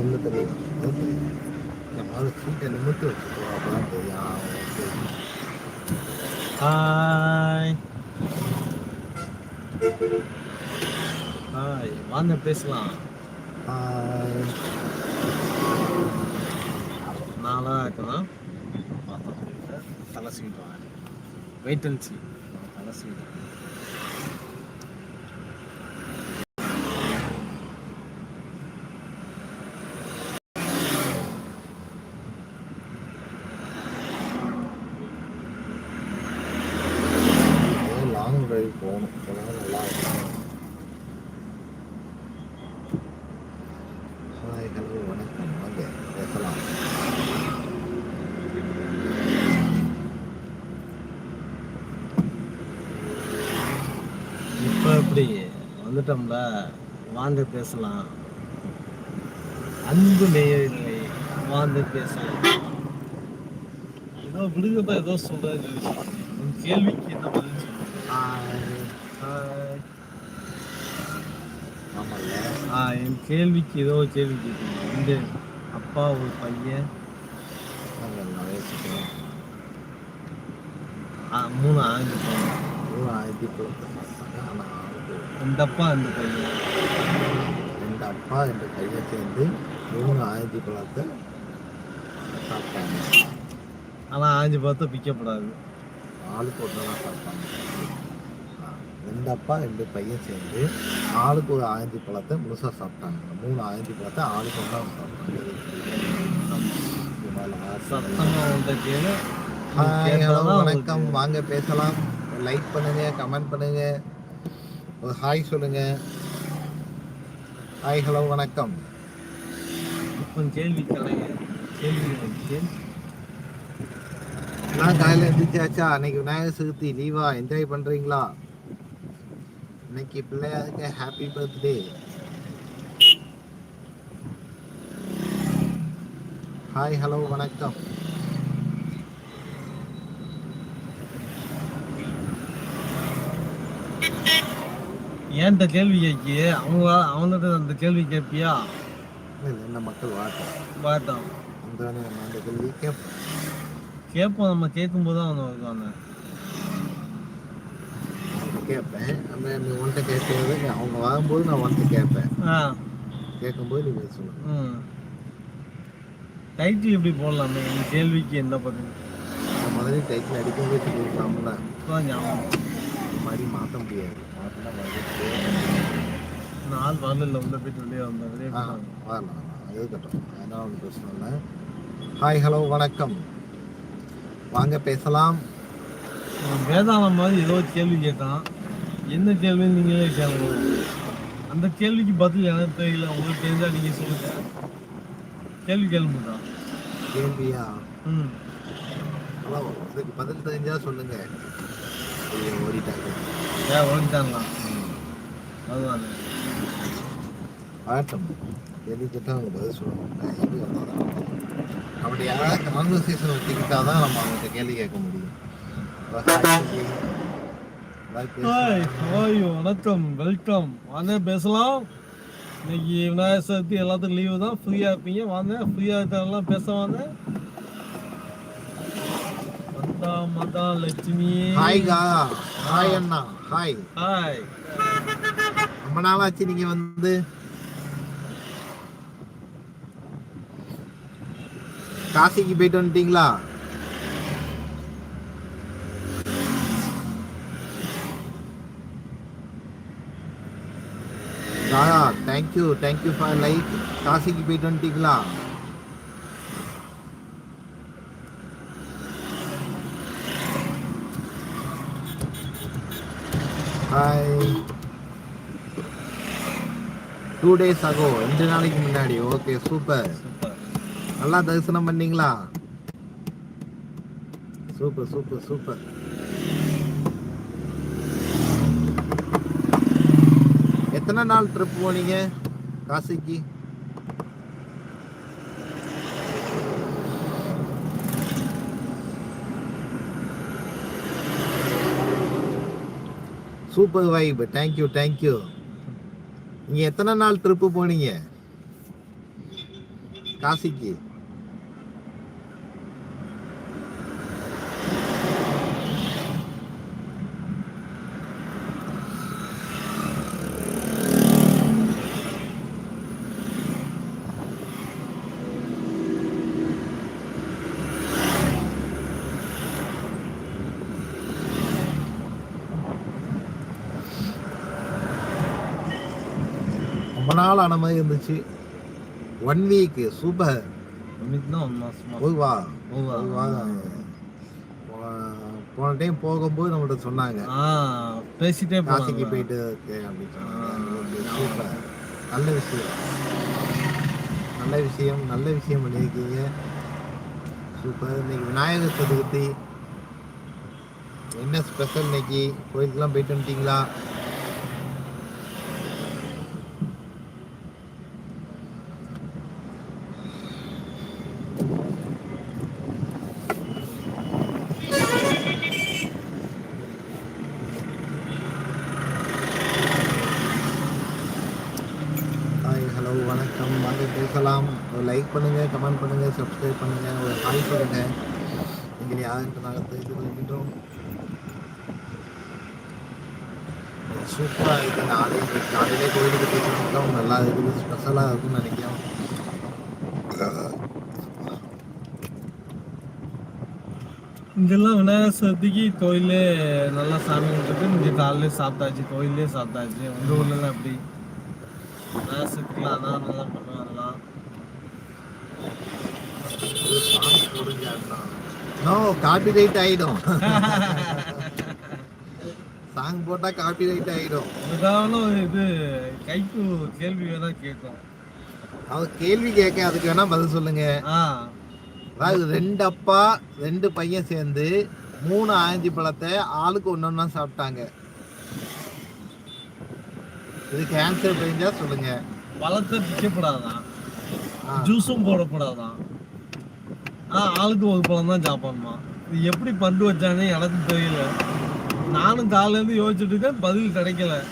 ஒன்று தெரியும் மாதிரி சீட்டை நிமித்து வச்சுக்கோ அப்பதான் தெரியும் ஆ, ஓகே. ஹாய் ஹாய் வாங்க பேசலாம். ஹாய். நாளா இருக்கலாம் தலை சீட்டு வெயிட் அண்ட் சி தலை சீட்டு ஏதோ லாங் டிரைவ் போகணும் போனால் நல்லா இருக்கும் ஹாய் ஹலோ வணக்கம் வாங்க பேசலாம் இப்போ எப்படி வந்துட்டோம்ல வாங்க பேசலாம். அன்பு நேயர்களே வாங்க பேசலாம். ஏதோ விடுங்கப்பா ஏதோ சொல்றாரு உன் கேள்விக்கு என்ன பதில் சொல்லுங்க. ஆ என் கேள்விக்கு ஏதோ கேள்வி கேட்குறீங்க. இந்த அப்பா ஒரு பையன். நாங்கள் நிறைய சுற்றுவோம் ஆ, மூணு ஆண்டு மூணு ஆயிரத்தி கொடுத்து ஆனால் இந்த அப்பா இந்த பையன். ரெண்டு அப்பா ரெண்டு பையன் சேர்ந்து மூணு ஆயிரத்தி பழத்தை சாப்பிட்டாங்க. ஆனால் ஆஞ்சு பார்த்தா பிக்கப்படாது ஆளுக்கு ஒன்று தான் சாப்பிட்டாங்க. ரெண்டு அப்பா ரெண்டு பையன் சேர்ந்து ஆளுக்கு ஒரு ஆயிரத்தி பழத்தை முழுசாக சாப்பிட்டாங்க. மூணு ஆயிரத்தி பழத்தை ஆளுக்கு ஒன்றா சாப்பிட்டாங்க. ஹலோ வணக்கம். வாங்க பேசலாம். லைக் பண்ணுங்க கமெண்ட் பண்ணுங்க. ஒரு ஹாய் சொல்லுங்க. ஹாய் ஹலோ வணக்கம். கேள்வி நான் காலையில் எந்திரிச்சாச்சா? அன்னைக்கு விநாயகர் சதுர்த்தி லீவா என்ஜாய் பண்றீங்களா? இன்னைக்கு பிள்ளையாருக்கு ஹாப்பி பர்த்டே ஹாய் ஹலோ வணக்கம். ஏன்ட்ட கேள்வி கேட்கி அவங்க அவன்கிட்ட அந்த கேள்வி கேட்பியா? இல்லை என்ன மக்கள் வாட்டம் பார்த்தோம் அந்த நம்ம அந்த கேள்வி கேட்போம். கேட்போம் நம்ம கேட்கும்போது தான் அவன் வருவாங்க கேட்பேன். அந்த நீ நீ அவங்க வரும்போது நான் உன்கிட்ட கேட்பேன். ஆ. கேட்கும்போது நீ ம். டைட்டில் எப்படி போடலாமே? இந்த கேள்விக்கு என்ன நான் முதல்ல டைட்டில் அடிக்கும்போது சொல்லியிருக்கலாம்ல இப்போதான் ஞாபகம் மாதிரி மாற்ற முடியாது. நாள் வரல உள்ள போயிட்டு வெளியே வந்த வெளியே. வரலாம் வரலாம். அது கட்டும். அதனால் ஒன்றும் பிரச்சனை இல்லை ஹாய் ஹலோ வணக்கம். வாங்க பேசலாம். வேதாளம் மாதிரி ஏதோ கேள்வி கேட்டான். என்ன கேள்வின்னு நீங்களே கேளுங்க. அந்த கேள்விக்கு பதில் எனக்கு தெரியல. உங்களுக்கு தெரிஞ்சா நீங்க சொல்லுங்க. கேள்வி கேளுங்கடா கேள்வியா? ம். ஹலோ இதுக்கு பதில் தெரிஞ்சா சொல்லுங்க. ஐயோ, ஓடிட்டாங்க. ஏன் ஓடிட்டாங்களா? அதுதான் ஆட்டம். கேள்வி கேட்டால் அவங்க பதில் சொல்லணும். அப்படி யாராவது கான்வர்சேஷன் வச்சுக்கிட்டா தான் நம்ம அவங்கள்ட்ட கேள்வி கேட்க முடியும். ஹாய் வணக்கம் வெல்கம். வாங்க பேசலாம். இன்னைக்கு விநாயகர் சதுர்த்தி எல்லாத்துக்கும் லீவு தான். ஃப்ரீயாக இருப்பீங்க. வாங்க ஃப்ரீயாக இருக்கிறவங்களாம் பேச வாங்க. வந்தா மதா லட்சுமி. ஹாய் கா. ஹாய் அண்ணா. ஹாய் ஹாய் ரொம்ப நாளாச்சு நீங்க வந்து. காசிக்கு போயிட்டு வந்துட்டீங்களா? தேங்க்யூ தேங்க்யூ ஃபார் லைக் காசிக்கு போயிட்டு வந்துட்டீங்களா ஹாய் டூ டேஸ் ஆகும் ரெண்டு நாளைக்கு முன்னாடி. ஓகே சூப்பர் சூப்பர் நல்லா தரிசனம் பண்ணீங்களா? சூப்பர் சூப்பர் சூப்பர் எத்தனை நாள் ட்ரிப் போனீங்க காசிக்கு? சூப்பர் வைப் தேங்க்யூ தேங்க்யூ நீங்க எத்தனை நாள் ட்ரிப்பு போனீங்க? காசிக்கு? நாள் ஆன மாதிரி இருந்துச்சு. ஒன் வீக் சூப்பர் இன்னைக்கு தான் ஒன் மாசமா. போய் வா போவா? போய் வா போ- போன டைம் போகும்போது நம்மள்ட்ட சொன்னாங்க. பேசிட்டே காசிக்கு போயிட்டு அப்படின்னு நல்ல விஷயம். நல்ல விஷயம் நல்ல விஷயம் பண்ணியிருக்கீங்க. சூப்பர் இன்னைக்கு விநாயகர் சதுர்த்தி. என்ன ஸ்பெஷல் இன்னைக்கு? கோயிலுக்குலாம் போயிட்டு வந்துட்டீங்களா ஹாய் ஹலோ வணக்கம் வாங்க பேசலாம் ஒரு லைக் பண்ணுங்க கமெண்ட் பண்ணுங்க சப்ஸ்கிரைப் பண்ணுங்க ஒரு ஹாய் சொல்லுங்க நீங்கள் யார் என்று நாங்கள் தெரிந்து கொள்கின்றோம் சூப்பராக இருக்குது நாளை இன்னைக்கு காலையிலே கோயிலுக்கு நல்லா இருக்குது ஸ்பெஷலாக இருக்கும்னு நினைக்கிறோம் இங்கெல்லாம் விநாயகர் சதுர்த்திக்கு கோயிலே நல்லா சாமி கும்பிட்டு இங்கே காலையிலே சாப்பிட்டாச்சு கோயிலே சாப்பிட்டாச்சு. உங்கள் ஊர்லலாம் எப்படி? விநாயகர் சதுர்த்திலாம் அன்னதானம் பண்ணுவாங்களாம் நோ காப்பி ரைட் ஆகிடும் சாங் போட்டால் காப்பி ரைட் ஆகிடும் ஒரு இது கைக்கு கேள்வி வேணா கேட்கும். அவர் கேள்வி கேட்க அதுக்கு வேணா பதில் சொல்லுங்க. ஆ. அதாவது ரெண்டு அப்பா ரெண்டு பையன் சேர்ந்து மூணு ஆரஞ்சு பழத்தை ஆளுக்கு ஒன்று ஒன்றா சாப்பிட்டாங்க. இதுக்கு ஆன்சர் தெரிஞ்சா சொல்லுங்க. பழத்தை பிக்கப்படாதான் ஜூஸும் போடக்கூடாதான் ஆ ஆளுக்கு ஒரு பழம் தான் சாப்பிடணுமா? இது எப்படி பண்டு வச்சானே எனக்கு தெரியல. நானும் காலையிலேருந்து யோசிச்சுட்டு இருக்கேன் பதில் கிடைக்கல.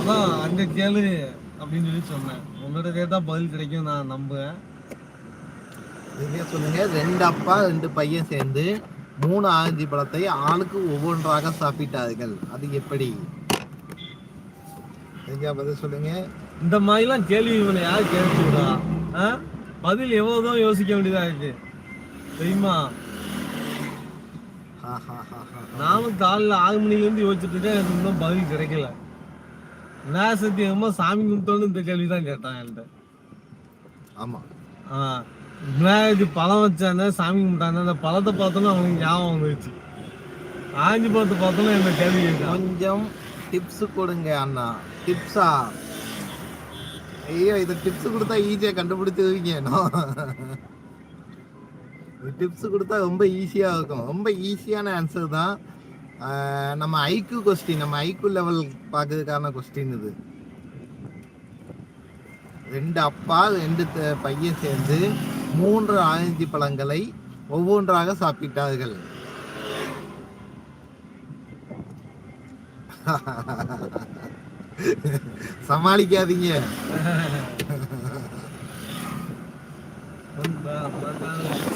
அதான் அங்கே கேளு அப்படின்னு சொல்லி சொன்னேன். உங்கள்கிட்ட கேட்டால் பதில் கிடைக்கும் நான் நம்புவேன் நீங்க சொல்லுங்க? ரெண்டு அப்பா ரெண்டு பையன் சேர்ந்து மூணு ஆரஞ்சு பழத்தை ஆளுக்கு ஒவ்வொன்றாக சாப்பிட்டார்கள். அது எப்படி? தெரிஞ்சா பதில் சொல்லுங்க? இந்த மாதிரிலாம் கேள்வி இவனை யார் ஆ? பதில் எவ்வளோதான் யோசிக்க வேண்டியதா இருக்கு. தெரியுமா. நானும் காலைல ஆறு மணிலேருந்து யோசிச்சுட்டு இருக்கேன் எனக்கு இன்னும் பதில் கிடைக்கல. சதுர்த்தி என்னமோ சாமி கும்பிட்டோன்னு இந்த கேள்வி தான் கேட்டான் என்கிட்ட. ஆமா. ஆ விநாயகருக்கு பழம் வச்சானே சாமி கும்பிட்டானே அந்த பழத்தை பார்த்தோன்னா அவனுக்கு ஞாபகம் வந்துருச்சு. ஆஞ்சு பழத்தை பார்த்தோன்னா என்ன கேள்வி கொஞ்சம் டிப்ஸ் கொடுங்க அண்ணா. டிப்ஸா ஐயோ இது டிப்ஸ் கொடுத்தா ஈஸியா கண்டுபிடிச்சிருவீங்க டிப்ஸ் கொடுத்தா ரொம்ப ஈஸியாக இருக்கும். ரொம்ப ஈஸியான ஆன்சர் தான். நம்ம ஐக்கு கொஸ்டின் நம்ம ஐக்கு லெவல் பார்க்கறதுக்கான கொஸ்டின் இது. ரெண்டு அப்பா ரெண்டு பையன் சேர்ந்து மூன்று ஆரஞ்சு பழங்களை ஒவ்வொன்றாக சாப்பிட்டார்கள். சமாளிக்காதீங்க.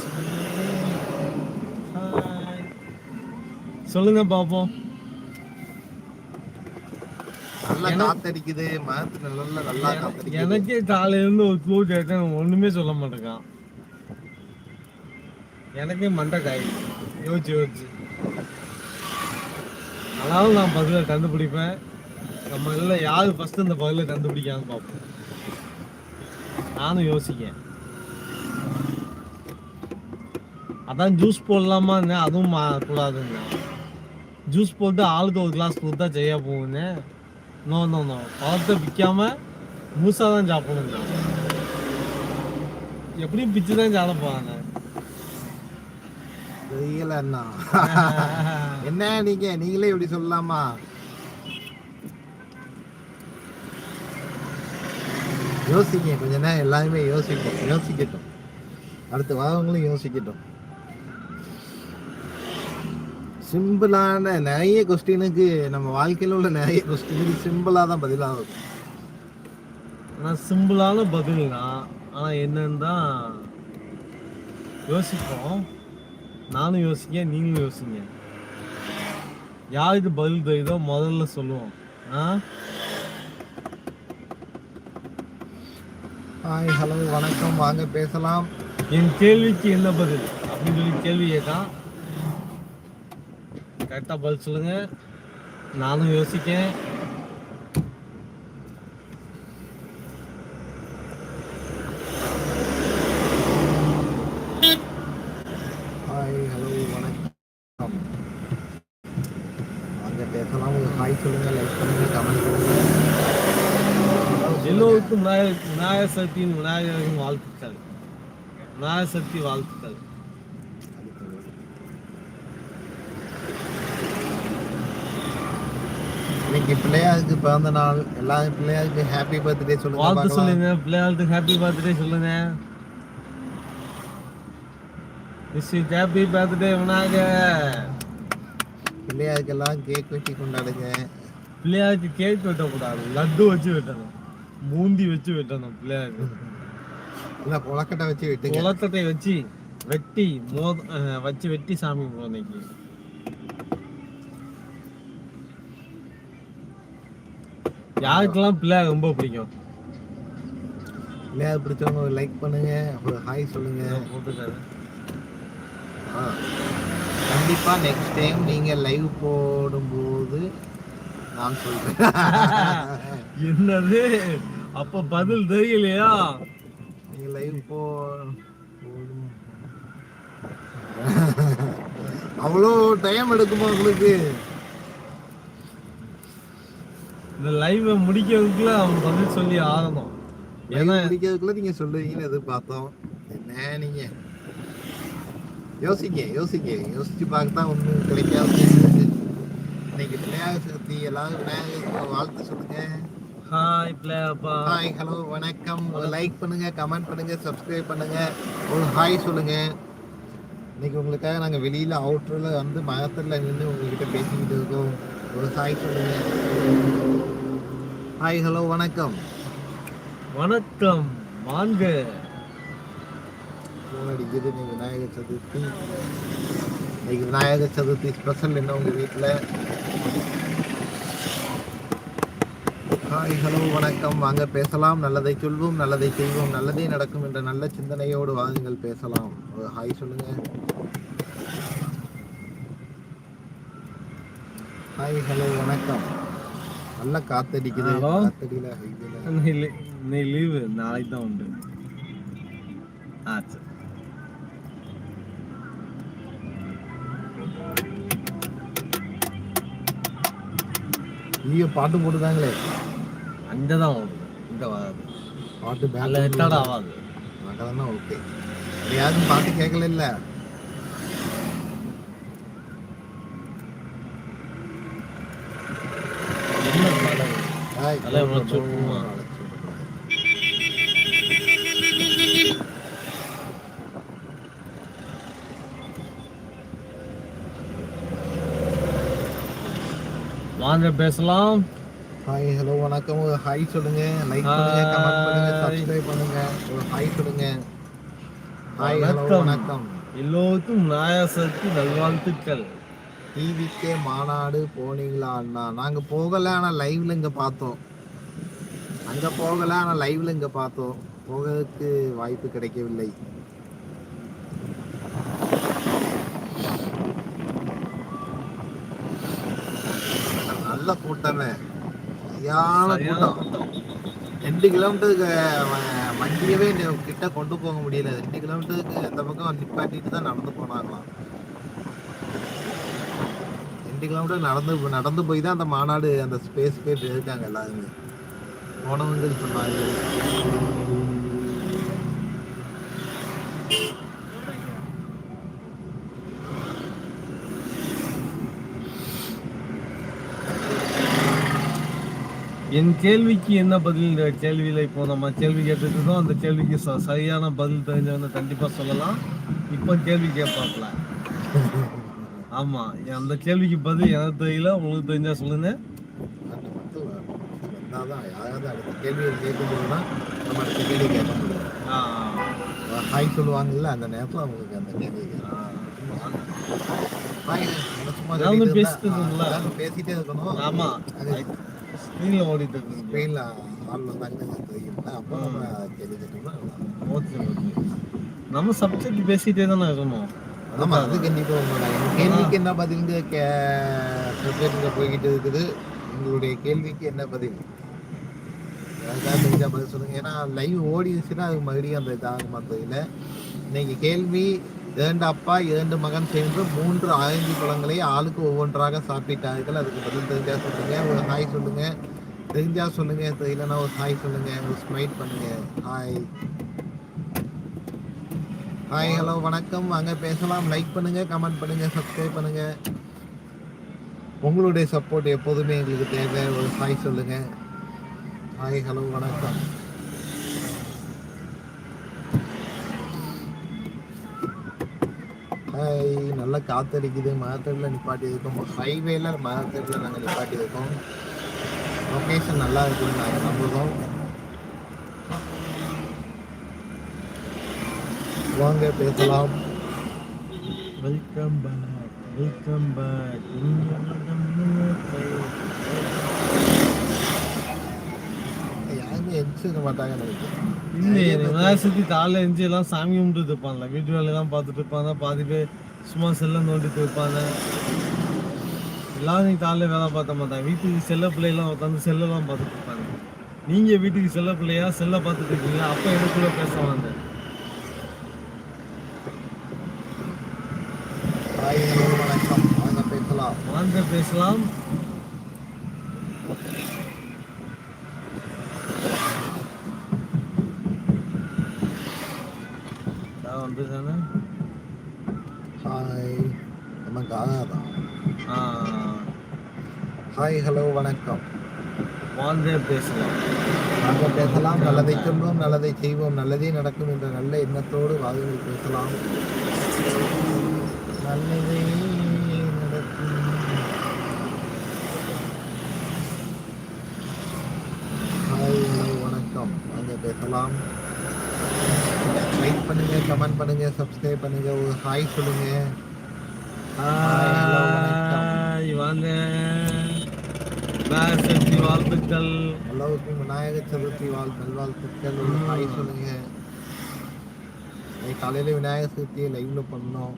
சொல்லுங்க பாப்போம். எனக்கே காலையில இருந்து ஒரு க்ளூ கேட்டேன் ஒண்ணுமே சொல்ல மாட்டேங்கான் எனக்கே மண்டை காய் யோசிச்சு யோசிச்சு. ஆனாலும் நான் பதிலை கண்டுபிடிப்பேன். நம்ம எல்லாம் யாரு ஃபர்ஸ்ட் இந்த பதிலை கண்டுபிடிக்கான்னு பார்ப்போம் நானும் யோசிக்கேன் அதான் ஜூஸ் போடலாமா அதுவும் கூடாதுங்க ஜூஸ் போட்டு ஆளுக்கு ஒரு கிளாஸ் கொடுத்தா செய்ய போகுங்க நோ நோ நோ பழத்தை விற்காம முழுசா தான் சாப்பிடணுங்க எப்படியும் பிச்சு தான் சாப்பிட போறாங்க. தெரியல என்ன நீங்க? நீங்களே இப்படி சொல்லலாமா? யோசிங்க. கொஞ்ச நேரம் எல்லாருமே யோசிக்கும் யோசிக்கட்டும். அடுத்து வரவங்களும் யோசிக்கட்டும். சிம்பிளான நிறைய கொஸ்டினுக்கு நம்ம வாழ்க்கையில் உள்ள நிறைய கொஸ்டினுக்கு சிம்பிளாக தான் பதிலாகும் ஆனால் சிம்பிளான பதில்னா ஆனா என்னன்னு தான் யோசிப்போம். நானும் யோசிக்க நீங்களும் யோசிங்க. யாருக்கு பதில் தெரியுதோ முதல்ல சொல்லுவோம். ஆ? ஹாய் ஹலோ வணக்கம். வாங்க பேசலாம். என் கேள்விக்கு என்ன பதில்? அப்படின்னு சொல்லி கேள்வி கேட்டான் கரெக்டாக பதில் சொல்லுங்க. நானும் யோசிக்கேன் ஹாய் ஹலோ வணக்கம். வாங்க பேசலாம். ஒரு ஹாய் சொல்லுங்க லைக் பண்ணுங்க கமெண்ட் பண்ணுங்க. எல்லோருக்கும் விநாயகர் விநாயகர் சக்தியின் விநாயகரின் வாழ்த்துக்கள். விநாயகர் சக்தி வாழ்த்துக்கள் இன்னைக்கு பிள்ளையாருக்கு பிறந்த நாள் எல்லா பிள்ளையாருக்கு ஹாப்பி பர்த்டே சொல்லுங்க வாழ்த்து. சொல்லுங்க பிள்ளையாருக்கு ஹாப்பி பர்த்டே சொல்லுங்க. Wish happy birthday Vinayagar. பிள்ளையாருக்கு எல்லாம் கேக் வெட்டி கொண்டாடுங்க. பிள்ளையாருக்கு கேக் வெட்டக்கூடாது லட்டு வச்சு வெட்டணும் பூந்தி வச்சு வெட்டணும் பிள்ளையாருக்கு. இல்ல கொலக்கட்டை வச்சு வெட்டுங்க. குளத்தட்டை வச்சு வெட்டி மோத வச்சு வெட்டி சாமி கும்பிடுவோம் யாருக்கெல்லாம் பிள்ளையார் ரொம்ப பிடிக்கும்? பிள்ளையார் பிடிச்சவங்க ஒரு லைக் பண்ணுங்க ஒரு ஹாய் சொல்லுங்க. போட்டுக்காரு. கண்டிப்பா நெக்ஸ்ட் டைம் நீங்க லைவ் போடும்போது நான் சொல்றேன். என்னது? அப்ப பதில் தெரியலையா? நீங்க லைவ் போ அவ்வளோ டைம் எடுக்குமா உங்களுக்கு? இந்த லைவை முடிக்கிறதுக்குள்ள அவன் பதில் சொல்லி ஆகணும். ஏன்னா முடிக்கிறதுக்குள்ள நீங்க சொல்லுவீங்கன்னு எதிர்பார்த்தோம். என்ன நீங்க? யோசிங்க யோசிங்க. யோசிச்சு பார்க்க தான் ஒன்றும் கிடைக்காது இன்னைக்கு விநாயகர் சதுர்த்தி எல்லாரும் விநாயகர் வாழ்த்து சொல்லுங்க. ஹாய் பிள்ளையாப்பா ஹாய் ஹலோ வணக்கம். லைக் பண்ணுங்க கமெண்ட் பண்ணுங்க சப்ஸ்கிரைப் பண்ணுங்க. ஒரு ஹாய் சொல்லுங்க. இன்னைக்கு உங்களுக்காக நாங்க வெளியில அவுட்டர்ல வந்து மரத்துல நின்று உங்ககிட்ட பேசிக்கிட்டு இருக்கோம். ஒரு ஹாய் சொல்லுங்க. ஹாய் ஹலோ வணக்கம். வணக்கம் வாங்க. அடிக்குது இன்னைக்கு விநாயகர் சதுர்த்தி. இன்னைக்கு விநாயகர் சதுர்த்தி ஸ்பெஷல் என்ன உங்க வீட்டில் ஹாய் ஹலோ வணக்கம். வாங்க பேசலாம். நல்லதை சொல்வோம் நல்லதை செய்வோம். நல்லதே நடக்கும் என்ற நல்ல சிந்தனையோடு வாருங்கள் பேசலாம். ஒரு ஹாய் சொல்லுங்க. ஹாய் ஹலோ வணக்கம். நல்ல காத்தடிக்குது. காத்தடியில இன்னைக்கு லீவு நாளைக்கு தான் உண்டு ஆ சரி ஐயோ பாட்டு போட்டுதாங்களே அங்கே தான் வராது பாட்டு பேக் ரெக்கார்ட் ஆகாது அதெல்லாம் ஓகே யாரும் பாட்டு கேட்கல இல்ல என்ன வாங்க பேசலாம். ஹாய் ஹலோ வணக்கம். ஒரு ஹாய் சொல்லுங்க. லைக் பண்ணுங்க கமெண்ட் பண்ணுங்க. சப்ஸ்கிரைப் பண்ணுங்க. ஒரு ஹாய் சொல்லுங்க. ஹாய் ஹலோ வணக்கம். எல்லோருக்கும் விநாயகர் நல்வாழ்த்துக்கள். டிவிக்கே மாநாடு போனீங்களா அண்ணா? நாங்க போகல ஆனா லைவ்ல இங்க பார்த்தோம். அங்க போகல ஆனா லைவ்ல இங்க பார்த்தோம். போகிறதுக்கு வாய்ப்பு கிடைக்கவில்லை. நல்ல கூட்டமே. சரியான கூட்டம். ரெண்டு கிலோமீட்டருக்கு வண்டியவே கிட்ட கொண்டு போக முடியல. ரெண்டு கிலோமீட்டருக்கு இந்த பக்கம் நிப்பாட்டிட்டு தான் நடந்து போனாங்களாம். ரெண்டு கிலோமீட்டர் நடந்து நடந்து போய் தான் அந்த மாநாடு அந்த ஸ்பேஸ் போய் இருக்காங்க எல்லாருமே. போனவங்க சொன்னாங்க என் கேள்விக்கு என்ன பதில் கேள்வியில இப்போ நம்ம கேள்வி கேட்டுட்டு இருக்கோம் அந்த கேள்விக்கு ச- சரியான பதில் தெரிஞ்சவங்க கண்டிப்பா சொல்லலாம். இப்போ கேள்வி கேட்பாப்ல. ஆமா அந்த கேள்விக்கு பதில் எனக்கு தெரியல உங்களுக்கு தெரிஞ்சா சொல்லுங்க. வந்தாதான் யாராவது அடுத்த கேள்வி கேட்கும்போது தான் நம்ம அடுத்த கேள்வி கேட்க முடியும். ஹாய் சொல்லுவாங்கல்ல அந்த நேரத்தில் அவங்களுக்கு அந்த கேள்வி பேசிட்டு இருக்கணும். ஆமா. ஸ்க்ரீன்ல ஓடிட்டு இருக்கு ஸ்பெயினில் ஆள் வந்தாங்க அப்போ நம்ம கேள்வி கேட்டோம்னா ஓகே ஓகே. நம்ம சப்ஜெக்ட் பேசிட்டே தானே இருக்கணும். ஆமாம் அது கண்டிப்பாக உண்மைதான். கேள்விக்கு என்ன பதிலுங்க கே போய்கிட்டு இருக்குது? உங்களுடைய கேள்விக்கு என்ன பதில்? அதுக்காக தெரிஞ்சா பதில் சொல்லுங்கள் ஏன்னா லைவ் ஓடிடுச்சுன்னா அதுக்கு மறுபடியும் அந்த இதாக தெரியல இன்னைக்கு கேள்வி இரண்டு அப்பா இரண்டு மகன் சேர்ந்து மூன்று ஆய்ந்து பழங்களை ஆளுக்கு ஒவ்வொன்றாக சாப்பிட்டார்கள். அதுக்கு பதில் தெரிஞ்சா சொல்லுங்க. ஒரு ஹாய் சொல்லுங்க. தெரிஞ்சா சொல்லுங்க. தெரியலன்னா ஒரு ஹாய் சொல்லுங்க. ஒரு ஸ்மைட் பண்ணுங்க. ஹாய் ஹாய் ஹலோ வணக்கம். வாங்க பேசலாம். லைக் பண்ணுங்க கமெண்ட் பண்ணுங்க சப்ஸ்கிரைப் பண்ணுங்க. உங்களுடைய சப்போர்ட் எப்போதுமே எங்களுக்கு தேவை. ஒரு ஹாய் சொல்லுங்க. ஹாய் ஹலோ வணக்கம். ஹாய் நல்லா காத்தடிக்குது. மரத்தடியில் நிப்பாட்டி இருக்கோம் ஹைவேல மரத்தடியில் நாங்கள் நிப்பாட்டி இருக்கோம் லொக்கேஷன் நல்லா இருக்குன்னு நாங்கள் நம்புகிறோம் வாங்க பேசலாம். வெல்கம் பேக் வெல்கம் பேக் யாருமே எரிச்சிருக்க மாட்டாங்க நினைக்கிறேன். சதுர்த்தி காலைல எழுந்து எல்லாம் சாமி கும்பிட்டு இருப்பான்ல. வீட்டு வேலையெல்லாம் பார்த்துட்டு இருப்பாங்க பாதி பேர் சும்மா செல்ல நோண்டிட்டு இருப்பாங்க. எல்லாரும் காலைல வேலை பார்த்த மாட்டாங்க. வீட்டுக்கு செல்ல பிள்ளைலாம் உட்காந்து செல்லெல்லாம் பார்த்துட்டு இருப்பாங்க. நீங்க வீட்டுக்கு செல்ல பிள்ளையா செல்ல பார்த்துட்டு இருக்கீங்களா? அப்ப எனக்குள்ள பேசுவாங்க ஹாய் ஹலோ வணக்கம் வாங்க பேசலாம் வாங்க பேசலாம் நான் ஹாய் நம்ம காதான் ஆ, ஹாய் ஹலோ வணக்கம். வாங்க பேசலாம் வாங்க பேசலாம் நல்லதை சொல்வோம் நல்லதை செய்வோம் நல்லதே நடக்கும் என்ற நல்ல எண்ணத்தோடு வாருங்கள் பேசலாம் நல்லதே நடக்கும் ஹாய் வணக்கம். வாங்க பேசலாம். லைக் பண்ணுங்க கமெண்ட் பண்ணுங்க சப்ஸ்கிரைப் பண்ணுங்க ஒரு ஹாய் சொல்லுங்க. வாங்க. விநாயகர் சதுர்த்தி வாழ்த்துக்கள். எல்லாருக்கும் விநாயகர் சதுர்த்தி வாழ் நல்வாழ்த்துக்கள் ஒரு ஹாய் சொல்லுங்க. காலையில விநாயகர் சதுர்த்தியை லைவ்ல பண்ணோம்.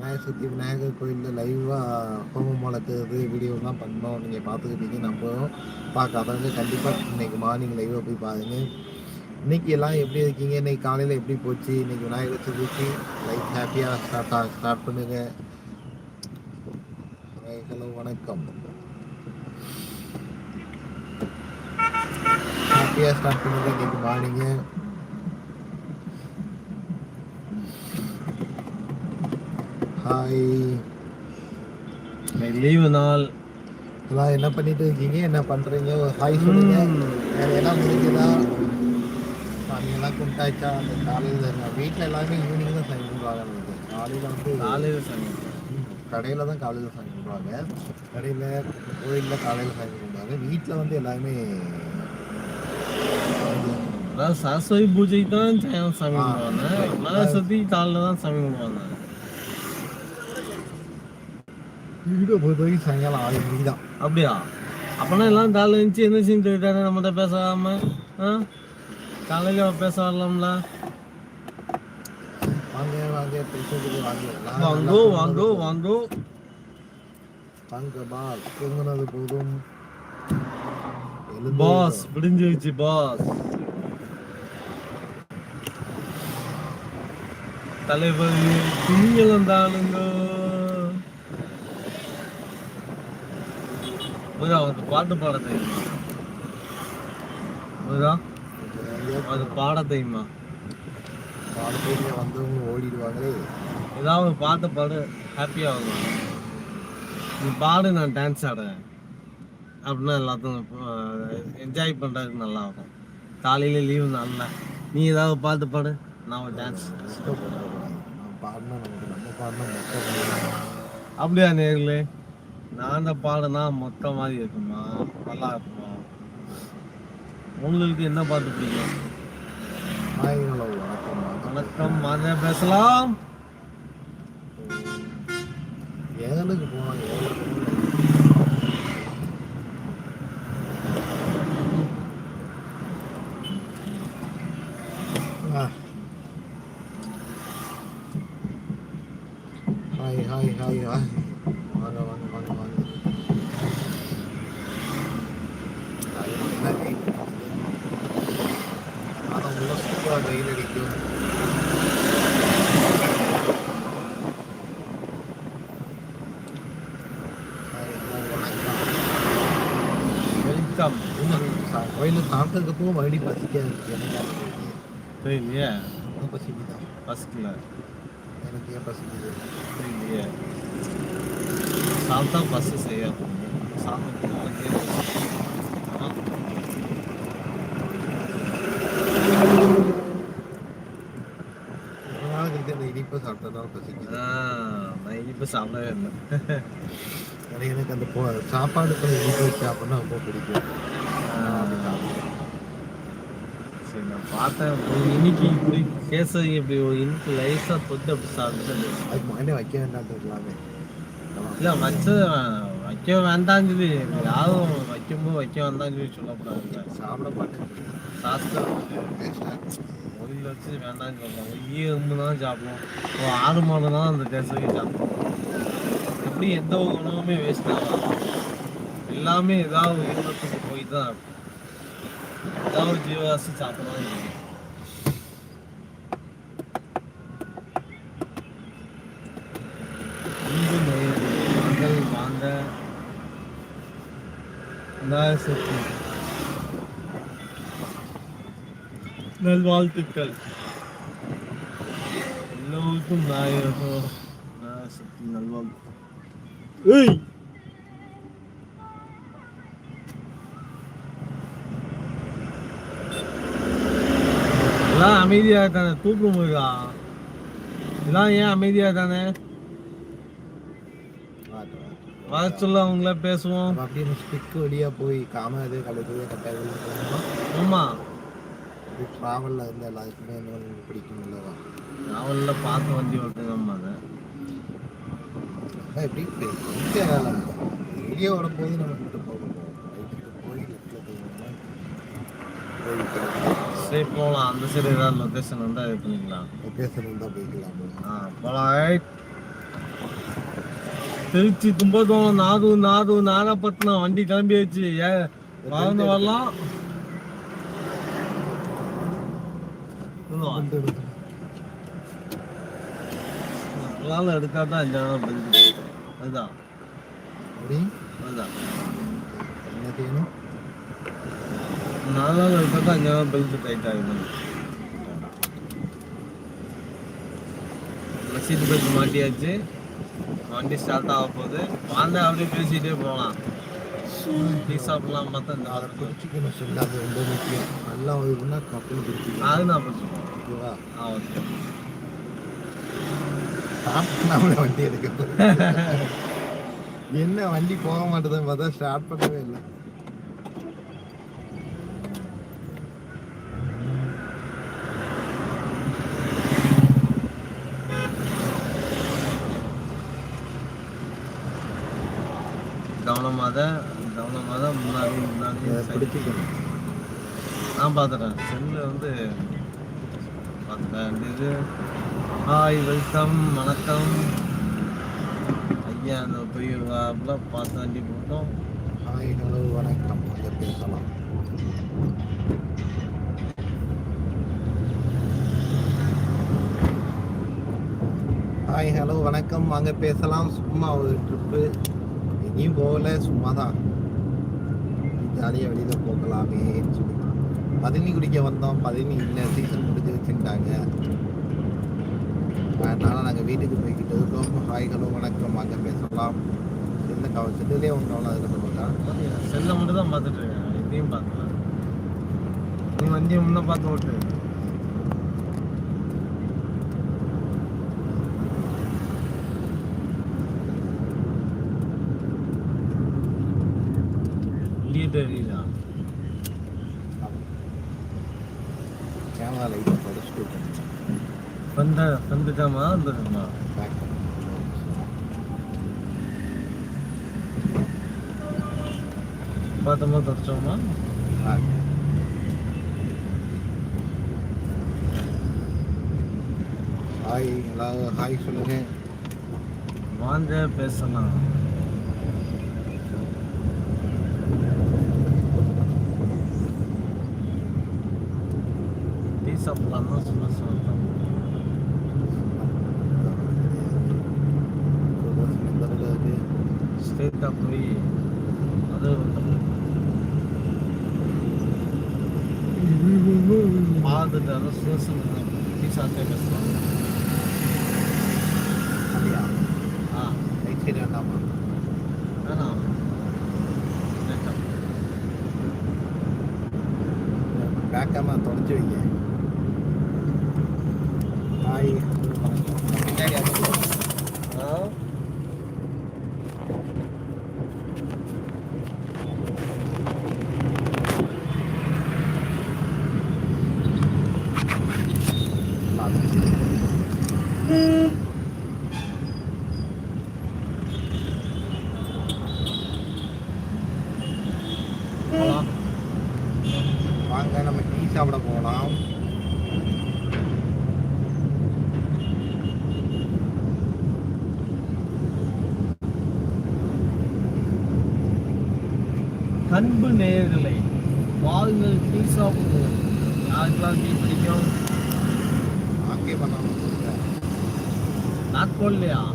விநாயகர் சதுர்த்தி விநாயகர் கோயிலில் லைவாக ஹோமம் வளர்க்குறது வீடியோலாம் பண்ணோம். நீங்கள் பார்த்துக்கிட்டீங்க நம்மளும் பார்க்காதவங்க கண்டிப்பாக இன்னைக்கு மார்னிங் லைவாக போய் பாருங்க. இன்னைக்கு எல்லாம் எப்படி இருக்கீங்க? இன்னைக்கு காலையில் எப்படி போச்சு? இன்றைக்கி விநாயகர் சதுர்த்தி லைஃப் ஹாப்பியாக ஸ்டார்ட் ஸ்டார்ட் பண்ணுங்க. ஹலோ வணக்கம். ஹாப்பியாக ஸ்டார்ட் பண்ணுங்க. இன்னைக்கு மார்னிங்கு ஹாய் லீவு நாள். எல்லாம் என்ன பண்ணிட்டு இருக்கீங்க? என்ன பண்றீங்க? ஒரு ஹாய் சொல்லுங்க. வேற எல்லாம் முடிஞ்சதா சாமியெல்லாம் கும்பிட்டாச்சா? அந்த காலையில் வீட்டில் எல்லாருமே ஈவினிங் தான் சாமி கும்பிடுவாங்க. காலையில் வந்து காலையில் சாமி கடையில் தான் காலையில் சாமி கும்பிடுவாங்க. கடையில் கோயிலில் காலையில் சாமி கும்பிடுவாங்க. வீட்டில் வந்து எல்லாருமே சரஸ்வதி பூஜைக்கு தான் சாமி. கும்பிடுவாங்க. சதுர்த்தி காலைல தான் சாமி கும்பிடுவாங்க. வீட்டை பொறுத்த வரைக்கும் சாயங்காலம் ஆறு மணிக்கு தான் அப்படியா? அப்பனா எல்லாம் காலைல எழுந்துச்சு என்ன செஞ்சு போயிட்டாங்க நம்மகிட்ட பேசாம ஆ? காலையில பேச வரலாம்ல. வாங்க வாங்க பேசுறதுக்கு வாங்க. எல்லாம் வாங்கோ நல்லா வாங்கோ தூங்குறது வாங்கோ வாங்க. பா தூங்குனது போதும். எழுந்து பாஸ் விடிஞ்சிருச்சு பாஸ். தலைவர் திங்கள் வந்தாளுங்க முருகா அவனுக்கு பாட்டு பாட தெரியுமா முருகா அது பாட தெரியுமா? பாடத்துல வந்தவங்க ஓடிடுவாங்களே. ஏதாவது ஒரு பாட்டு பாடு ஹாப்பியாக வருவாங்க நீ பாடு நான் டான்ஸ் ஆடுறேன். அப்படின்னா எல்லாத்துக்கும் என்ஜாய் பண்ணுறதுக்கு நல்லா இருக்கும் காலையில் லீவு நல்ல நீ ஏதாவது பாட்டு பாடு நான் ஒரு டான்ஸ் டிஸ்டர்ப் பண்ணக்கூடாது நம்ம பாடினா நமக்கு நம்ம பாடினா மொத்தம் அப்படியா நேர்களே? நான் தான் பாடுனா மொத்த மாதிரி இருக்குமா? நல்லா இருக்குமா? உங்களுக்கு என்ன பாட்டு பிடிக்கும்? வணக்கம் வாங்க பேசலாம். ஏழுக்கு போனாங்க ஏழுக்கு ஆ. ஹாய் ஹாய் ஹாய் ஹாய் வாங்க வாங்க வாங்க வாங்க அது என்ன வெயில் ஆனால் உள்ள சூப்பராக வெயில் அடிக்கும் ஹாய் ஹாய் வணக்கம் வெல்கம் கோயிலில் சாப்பிட்டதுக்கு அப்புறம் மறுபடியும் பசிக்காது. தெரியலையே எனக்கு பசிக்குதா. பசிக்கல எனக்கு ஏன் பசிக்குது தெரியலையே சாப்பிட்டா சாப்பிட்டு பசி. கழிச்சு அந்த இனிப்பு சாப்பிட்டதால பசிக்குது. நான் இனிப்பு சாப்பிடவே இல்லை. எனக்கு அந்த போ சாப்பாடு இனிப்பு சாப்பிட்னா ரொம்ப பிடிக்கும். சரி நான் பார்த்தேன். இன்னைக்கு இப்படி கேசரி இப்படி ஒரு இனிப்பு லைஸாக தொட்டு அப்படி சாப்பிட்டு அதுக்கு முன்னாடி வைக்க வேண்டாம் இருக்கலாமே. இல்லை வச்சு வைக்க வேண்டாம்னு சொல்லி யாரும் வைக்கும்போது வைக்க வேண்டாம்னு சொல்லி சொல்லக்கூடாதுல்ல. சாப்பிட மாட்டேன். மொழியில் வச்சு வேண்டாம்னு சொல்லுவாங்க ஈ எறும்பு தான் சாப்பிடும் ஒரு ஆறு மாதம் தான் அந்த கேசரி சாப்பிடும் எப்படி எந்த ஒரு உணவுமே வேஸ்ட் ஆகாது. எல்லாமே ஏதாவது உயிரினத்துக்கு போய் தான் இருக்கும். ஏதாவது ஒரு ஜீவராசி சாப்பிடலாம் செய்யும். அன்பு நேயர்களே, வாங்கள் வாங்க நான் சக்தி நல்வாழ்த்துக்கள் எல்லோருக்கும் நாயகோ நான் சக்தி நல்வாழ்த்து ஏய் எல்லாம் அமைதியா தானே? தூக்கம் போயிருக்கா எல்லாம் ஏன் அமைதியா தானே. வர சொல்ல அவங்கள பேசுவோம். நம்ம அப்படியே ஸ்டிக் வழியா போய் காம இது கலக்குது கட்டாயம் போனோம்னா ஆமா. ட்ராவலில் இருந்து எல்லாருக்குமே பிடிக்கும் இல்லவா? நாவல்ல பார்த்து வண்டி ஓட்டுங்க அதை. அதான் எப்படி? எங்கே வீடியோ வரும்போது நம்ம கிட்ட போகணும். போய் சரி போகலாம் அந்த சைடு ஏதாவது லொக்கேஷன் வந்தால் இது பண்ணிக்கலாம். லொக்கேஷன் இருந்தால் போய்க்கலாம். ஆ போகலாம் திருச்சி கும்பகோணம் நாகூர் நாகூர் நாகப்பட்டினம் வண்டி கிளம்பியாச்சு. ஏ வாழ்ந்து வரலாம். நாள் எடுத்தா தான் அஞ்சு நாள் பதில் அதுதான் அதுதான் என்ன செய்யணும்? நாலு நாள் தான் அஞ்சு நாள் பெல்ட் டைட் ஆகுது சீட் பெல்ட் மாட்டியாச்சு. வண்டி ஸ்டார்ட் ஆக போகுது. வாங்க அப்படியே பேசிட்டே போகலாம். டீ சாப்பிடலாம் பார்த்தா இந்த அதை குறிச்சிக்கணும் சொல்ல அது ரொம்ப முக்கியம் நல்லா ஒழுங்குனா கப்பல் குறிச்சிக்கணும் அது நான் பிடிச்சிப்போம் ஓகேவா? ஆ ஓகே. சாப்பிட்டு வண்டி எடுக்க. என்ன வண்டி போக மாட்டேதுன்னு பார்த்தா ஸ்டார்ட் பண்ணவே இல்லை. கவனமாக கவனமாக முன்னாடி முன்னாடி. பிடிச்சிக்கணும். நான் பார்த்துட்டேன். செல்லு வந்து பார்த்துட்டேன். இது ஹாய் வெல்கம் வணக்கம். ஐயா அந்த பெரிய வாப்பில் பார்த்து வண்டி போட்டோம். ஹாய் ஹலோ வணக்கம். அங்கே பேசலாம். ஹாய் ஹலோ வணக்கம். வாங்க பேசலாம். சும்மா ஒரு ட்ரிப்பு எங்கேயும் போகல சும்மா தான் ஜாலியாக வெளியில் போகலாமே சொல்லி பதினி குடிக்க வந்தோம். பதினி இல்லை சீசன் முடிஞ்சு வச்சுட்டாங்க அதனால் நாங்கள் வீட்டுக்கு போய்கிட்டு இருக்கோம். ஹாய் ஹலோ வணக்கம். அங்கே பேசலாம். என்ன கவச்சத்துலேயே செல்லுலேயே ஒன்றும் அதில் சொல்லுங்க செல்லை மட்டும் தான் பார்த்துட்டு இருக்கேன். இதையும் பார்க்கலாம் நீ வண்டியை முன்னே பார்த்து ஓட்டு. வெளியே தெரியுதா கேமரா படிச்சுட்டு இருக்கேன் வந்து வந்துட்டாமா? வந்துடுமா? பார்த்தோமா தொடச்சோமா? ஹாய் எல்லாரும் ஹாய் சொல்லுங்க. வாங்க பேசலாம். டீ சாப்பிடலாமா சும்மா சாப்பிட்டோம் எந்த அளவுக்கு இருக்கு ஸ்ட்ரெயிட்டாக போய் அது பார்த்துட்டு அதை சோசல் டீ சாப்பிட்டே பேசலாம் அப்படியா ஆ ரைட் சைடு வேண்டாமா வேணாம் straight-ஆ. பேக்காம தொடச்சி வைங்க 不了